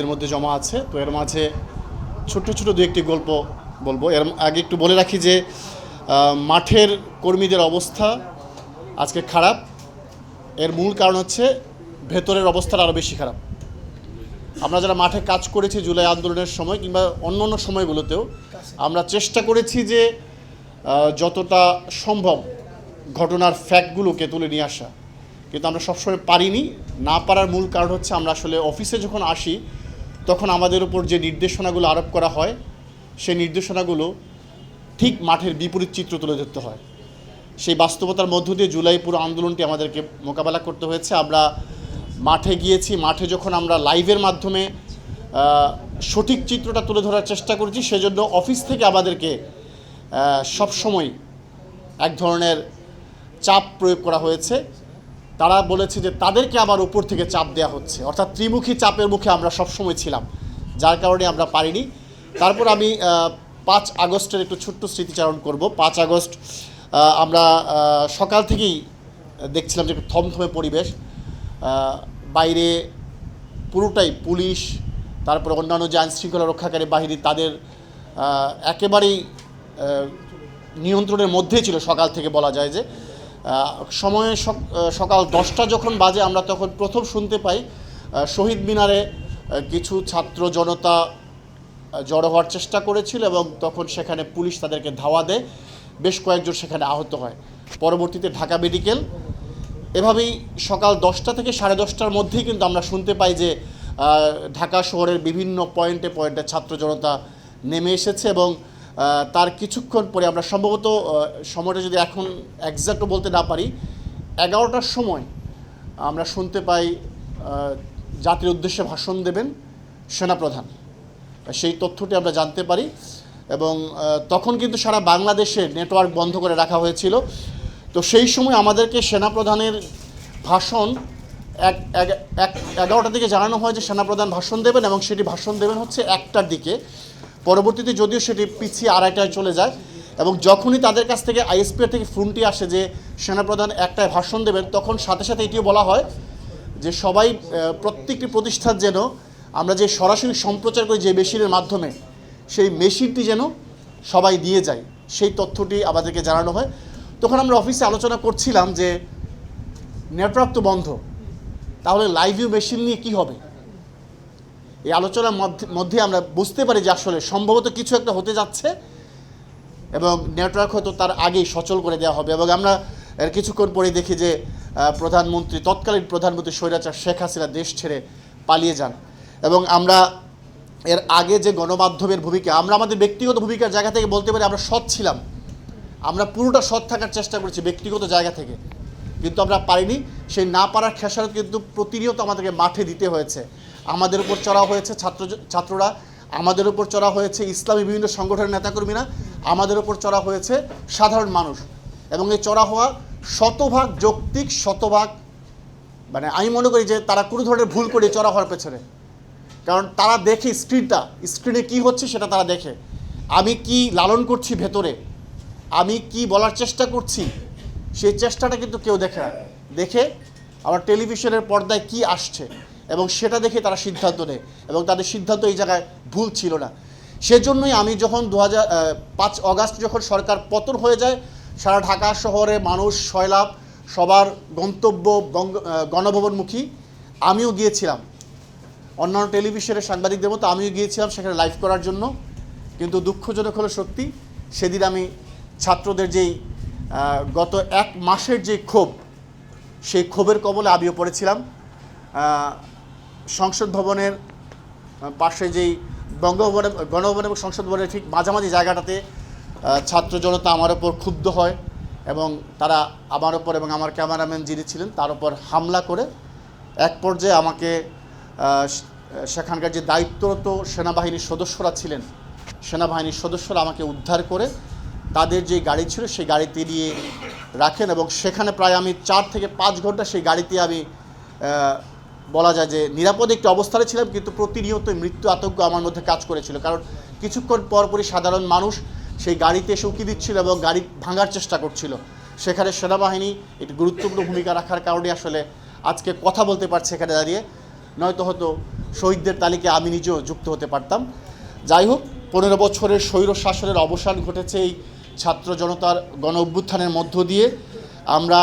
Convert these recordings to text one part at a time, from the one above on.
এর মধ্যে জমা আছে। তো এর মাঝে ছোট্ট ছোট দু একটি গল্প বলব। এর আগে একটু বলে রাখি যে মাঠের কর্মীদের অবস্থা আজকে খারাপ। এর মূল কারণ হচ্ছে ভেতরের অবস্থাটা আরও বেশি খারাপ। আমরা যারা মাঠে কাজ করেছি জুলাই আন্দোলনের সময় কিংবা অন্য অন্য সময়গুলোতেও, আমরা চেষ্টা করেছি যে যতটা সম্ভব ঘটনার ফ্যাক্টগুলোকে তুলে নিয়ে আসা। কিন্তু আমরা সবসময় পারিনি। না পারার মূল কারণ হচ্ছে আমরা আসলে অফিসে যখন আসি তখন আমাদের উপর যে নির্দেশনাগুলো আরোপ করা হয়, সেই নির্দেশনাগুলো ঠিক মাঠের বিপরীত চিত্র তুলে ধরতে হয়। সেই বাস্তবতার মধ্য দিয়ে জুলাই পুরো আন্দোলনটি আমাদেরকে মোকাবেলা করতে হয়েছে। আমরা মাঠে গিয়েছি, মাঠে যখন আমরা লাইভের মাধ্যমে সঠিক চিত্রটা তুলে ধরার চেষ্টা করেছি, সেজন্য অফিস থেকে আমাদেরকে সবসময় এক ধরনের চাপ প্রয়োগ করা হয়েছে। তারা বলেছে যে তাদেরকে আবার উপর থেকে চাপ দেওয়া হচ্ছে। অর্থাৎ ত্রিমুখী চাপের মুখে আমরা সবসময় ছিলাম, যার কারণে আমরা পারিনি। তারপর আমি পাঁচ আগস্টের একটু ছোট্ট স্মৃতিচারণ করব। পাঁচ আগস্ট আমরা সকাল থেকেই দেখছিলাম যে একটু থমথমে পরিবেশ। বাইরে পুরোটাই পুলিশ, তারপর অন্যান্য যে আইনশৃঙ্খলা রক্ষাকারী বাহিনী তাদের একেবারেই নিয়ন্ত্রণের মধ্যেই ছিল সকাল থেকে বলা যায় যে। সময়ে সকাল দশটা যখন বাজে, আমরা তখন প্রথম শুনতে পাই শহীদ মিনারে কিছু ছাত্র জনতা জড়ো হওয়ার চেষ্টা করেছিল এবং তখন সেখানে পুলিশ তাদেরকে ধাওয়া দেয়। বেশ কয়েকজন সেখানে আহত হয়। পরবর্তীতে ঢাকা মেডিকেল। এভাবেই সকাল দশটা থেকে সাড়ে দশটার মধ্যেই কিন্তু আমরা শুনতে পাই যে ঢাকা শহরের বিভিন্ন পয়েন্টে পয়েন্টে ছাত্র জনতা নেমে এসেছে এবং তার কিছুক্ষণ পরে আমরা সম্ভবত সময়টা যদি এখন একজ্যাক্ট বলতে না পারি, এগারোটার সময় আমরা শুনতে পাই জাতির উদ্দেশ্যে ভাষণ দেবেন সেনাপ্রধান। সেই তথ্যটি আমরা জানতে পারি এবং তখন কিন্তু সারা বাংলাদেশে নেটওয়ার্ক বন্ধ করে রাখা হয়েছিল। তো সেই সময় আমাদেরকে সেনাপ্রধানের ভাষণ এক এগারোটা দিকে জানানো হয় যে সেনাপ্রধান ভাষণ দেবেন এবং সেটি ভাষণ দেবেন হচ্ছে একটার দিকে। পরবর্তীতে যদিও সেটি পিছিয়ে আড়াইটায় চলে যায় এবং যখনই তাদের কাছ থেকে আইএসপিআর থেকে ফোনটি আসে যে সেনাপ্রধান একটায় ভাষণ দেবেন, তখন সাথে সাথে এটিও বলা হয় যে সবাই প্রত্যেকটি প্রতিষ্ঠান যেন আমরা যে সরাসরি সম্প্রচার করি যে মেশিনের মাধ্যমে, সেই মেশিনটি যেন সবাই দিয়ে যায়। সেই তথ্যটি আমাদেরকে জানানো হয়। তখন আমরা অফিসে আলোচনা করছিলাম যে নেটওয়ার্ক তো বন্ধ, তাহলে লাইভ ভিউ মেশিন নিয়ে কি হবে? এই আলোচনার মধ্যে- আমরা বুঝতে পারি যে আসলে সম্ভবত কিছু একটা হতে যাচ্ছে এবং নেটওয়ার্ক হয়তো তার আগেই সচল করে দেওয়া হবে। এবং আমরা, এর কিছুক্ষণ পরে দেখি যে প্রধানমন্ত্রী, তৎকালীন প্রধানমন্ত্রী স্বৈরাচার শেখ হাসিনা দেশ ছেড়ে পালিয়ে যান। এবং আমরা এর আগে যে গণমাধ্যমের ভূমিকা, আমরা আমাদের ব্যক্তিগত ভূমিকার জায়গা থেকে বলতে পারি আমরা সৎ ছিলাম। আমরা পুরোটা সৎ থাকার চেষ্টা করেছি ব্যক্তিগত জায়গা থেকে। কিন্তু আমরা পারিনি। সেই না পারার খেসারত কিন্তু প্রতিনিয়ত আমাদেরকে মাঠে দিতে হয়েছে। আমাদের উপর চড়া হয়েছে ছাত্র ছাত্ররা, আমাদের উপর চড়া হয়েছে ইসলামী বিভিন্ন সংগঠনের নেতাকর্মীরা, আমাদের উপর চড়া হয়েছে সাধারণ মানুষ। এবং এই চড়া হওয়া শতভাগ যৌক্তিক, শতভাগ মানে আমি মনে করি যে তারা কোনো ধরনের ভুল করে চড়া হওয়ার পেছনে। কারণ তারা দেখে স্ক্রিনটা, স্ক্রিনে কি হচ্ছে সেটা তারা দেখে। আমি কি লালন করছি ভেতরে? আমি কি বলার চেষ্টা করছি? সেই চেষ্টাটা কিন্তু কেউ দেখে না। দেখে আমার টেলিভিশনের পর্দায় কি আসছে? এবং সেটা দেখে তারা সিদ্ধান্ত নেয় এবং তাদের সিদ্ধান্ত এই জায়গায় ভুল ছিল না। সেজন্যই আমি যখন দু হাজার পাঁচ অগাস্ট যখন সরকার পতন হয়ে যায়, সারা ঢাকা শহরে মানুষ সয়লাভ সবার গন্তব্য গণভবনমুখী, আমিও গিয়েছিলাম। অন্যান্য টেলিভিশনের সাংবাদিকদের মতো আমিও গিয়েছিলাম সেখানে লাইভ করার জন্য। কিন্তু দুঃখজনক হলো সত্যি, সেদিন আমি ছাত্রদের যেই গত এক মাসের যে ক্ষোভ, সেই ক্ষোভের কবলে আমিও পড়েছিলাম। সংসদ ভবনের পাশে যেই বঙ্গভবন গণভবন এবং সংসদ ভবনের ঠিক মাঝামাঝি জায়গাটাতে ছাত্র জনতা আমার ওপর ক্ষুব্ধ হয় এবং তারা আমার ওপর এবং আমার ক্যামেরাম্যান যিনি ছিলেন তার ওপর হামলা করে এক পর্যায়ে আমাকে সেখানকার যে দায়িত্বরত সেনাবাহিনীর সদস্যরা ছিলেন, সেনাবাহিনীর সদস্যরা আমাকে উদ্ধার করে তাদের যে গাড়ি ছিল সেই গাড়িতে নিয়ে রাখেন এবং সেখানে প্রায় আমি চার থেকে পাঁচ ঘণ্টা সেই গাড়িতে আমি বলা যায় যে নিরাপদ একটি অবস্থানে ছিলাম, কিন্তু প্রতিনিয়ত মৃত্যু আতঙ্ক আমার মধ্যে কাজ করেছিল। কারণ কিছুক্ষণ পরপরই সাধারণ মানুষ সেই গাড়িতে এসে উকি দিচ্ছিল এবং গাড়ি ভাঙার চেষ্টা করছিল। সেখানে সেনাবাহিনী একটি গুরুত্বপূর্ণ ভূমিকা রাখার কারণে আসলে আজকে কথা বলতে পারছে এখানে দাঁড়িয়ে। নয়তো হয়তো শহীদদের তালিকায় আমি নিজেও যুক্ত হতে পারতাম। যাই হোক, পনেরো বছরের স্বৈর শাসনের অবসান ঘটেছে এই ছাত্র জনতার গণ অভ্যুত্থানের মধ্য দিয়ে। আমরা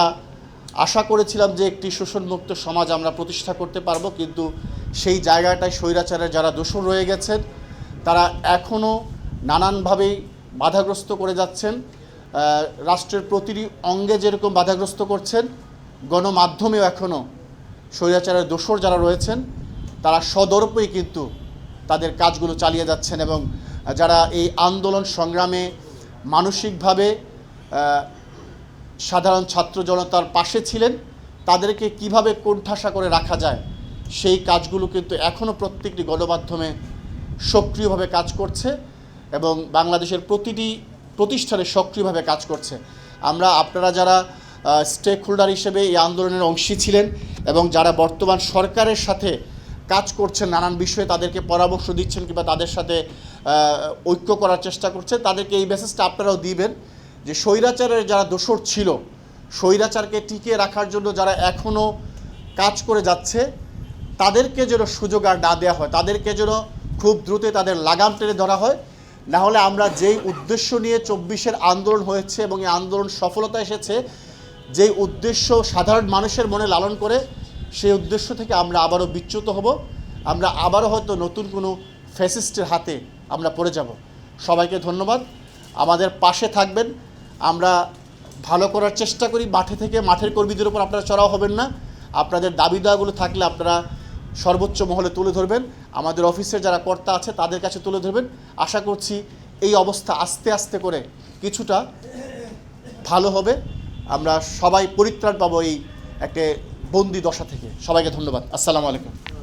আশা করেছিলাম যে একটি শোষণমুক্ত সমাজ আমরা প্রতিষ্ঠা করতে পারব, কিন্তু সেই জায়গাটায় স্বৈরাচারের যারা দোষর রয়ে গেছেন, তারা এখনও নানানভাবেই বাধাগ্রস্ত করে যাচ্ছেন। রাষ্ট্রের প্রতিটি অঙ্গে যেরকম বাধাগ্রস্ত করছেন, গণমাধ্যমেও এখনও স্বৈরাচারের দোষর যারা রয়েছেন, তারা সদর্পই কিন্তু তাদের কাজগুলো চালিয়ে যাচ্ছেন এবং যারা এই আন্দোলন সংগ্রামে মানসিকভাবে সাধারণ ছাত্র জনতার পাশে ছিলেন, তাদেরকে কীভাবে কোণঠাসা করে রাখা যায়, সেই কাজগুলো কিন্তু এখনও প্রত্যেকটি গণমাধ্যমে সক্রিয়ভাবে কাজ করছে এবং বাংলাদেশের প্রতিটি প্রতিষ্ঠানে সক্রিয়ভাবে কাজ করছে। আমরা, আপনারা যারা স্টেক হোল্ডার হিসেবে এই আন্দোলনের অংশী ছিলেন এবং যারা বর্তমান সরকারের সাথে কাজ করছেন, নানান বিষয়ে তাদেরকে পরামর্শ দিচ্ছেন কিংবা তাদের সাথে ঐক্য করার চেষ্টা করছেন, তাদেরকে এই মেসেজটা আপনারাও দিবেন যে স্বৈরাচারের যারা দোষর ছিল, স্বৈরাচারকে টিকিয়ে রাখার জন্য যারা এখনও কাজ করে যাচ্ছে, তাদেরকে যেন সুযোগ আর না দেওয়া হয়, তাদেরকে যেন খুব দ্রুত তাদের লাগাম টেনে ধরা হয়। না হলে আমরা যেই উদ্দেশ্য নিয়ে চব্বিশের আন্দোলন হয়েছে এবং এই আন্দোলন সফলতা এসেছে, যেই উদ্দেশ্য সাধারণ মানুষের মনে লালন করে, সেই উদ্দেশ্য থেকে আমরা আবারও বিচ্যুত হব। আমরা আবারও হয়তো নতুন কোনো ফ্যাসিস্টের হাতে আমরা পড়ে যাব। সবাইকে ধন্যবাদ। আমাদের পাশে থাকবেন। আমরা ভালো করার চেষ্টা করি, মাঠে থেকে মাঠের কর্মীদের উপর আপনারা চড়াও হবেন না। আপনাদের দাবি দাওয়াগুলো থাকলে আপনারা সর্বোচ্চ মহলে তুলে ধরবেন। আমাদের অফিসের যারা কর্তা আছে, তাদের কাছে তুলে ধরবেন। আশা করছি এই অবস্থা আস্তে আস্তে করে কিছুটা ভালো হবে। আমরা সবাই পরিত্রাণ পাবো এই একটা বন্দি দশা থেকে। সবাইকে ধন্যবাদ। আসসালামু আলাইকুম।